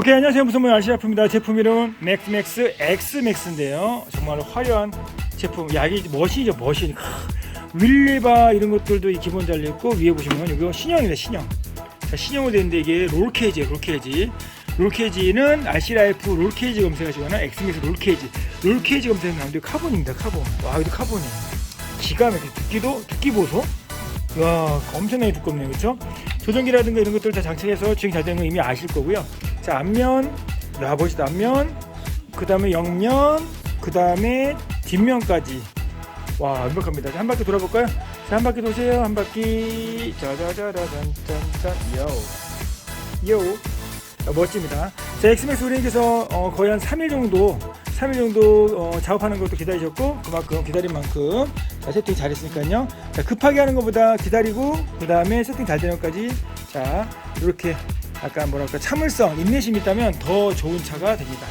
오케이 안녕하세요. 무슨 뭐 아시아프입니다. 제품 이름은 맥스맥스 엑스맥스인데요. 정말 화려한 제품. 야 이게 머신 크, 윌리바 이런 것들도 이 기본 달려있고 위에 보시면 이거 신형입니다 신형. 자 신형으로 되는데 이게 롤케이지예요 롤케이지. 롤케이지는 RC라이프 롤케이지 검색하시거나 엑스맥스 롤케이지. 롤케이지 검색하면 데 카본입니다 카본. 와 이거 카본이에요 기가 막히게 두께도 두께 보소. 와 엄청나게 두껍네요. 그렇죠 조정기라든가 이런 것들 다 장착해서 주행 잘 되는 거 이미 아실 거고요 자 앞면 야 보시다 앞면 그 다음에 옆면 그 다음에 뒷면까지. 와 완벽합니다. 자, 한 바퀴 돌아볼까요? 자, 한 바퀴 도세요 한 바퀴. 짜자자자잔짠짠. 요요. 자, 멋집니다. 자 엑스맥스 우리에게서 어, 거의 한 3일 정도 3일 정도 어, 작업하는 것도 기다리셨고 그만큼 기다린 만큼. 자, 세팅 잘했으니까요. 자, 급하게 하는 것보다 기다리고 그 다음에 세팅 잘 되는 것까지. 자 이렇게 약간 뭐랄까 참을성 인내심이 있다면 더 좋은 차가 됩니다.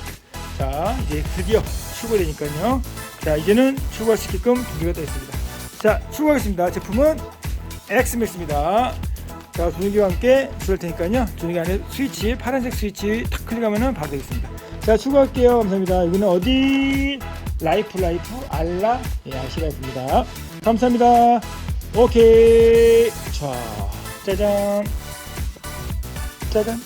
자 이제 드디어 출고되니까요. 자 이제는 출고할 수 있게끔 준비가 되어 있습니다. 자 출고하겠습니다. 제품은 엑스맥스입니다. 자 조종기와 함께 줄을 테니까요. 조종기 안에 스위치 파란색 스위치 탁 클릭하면은 바로 되겠습니다. 자 출고할게요. 감사합니다. 여기는 어디? 라이프 라이프 알라 예 아시 라이프입니다. 감사합니다. 오케이. 자 짜잔 짜잔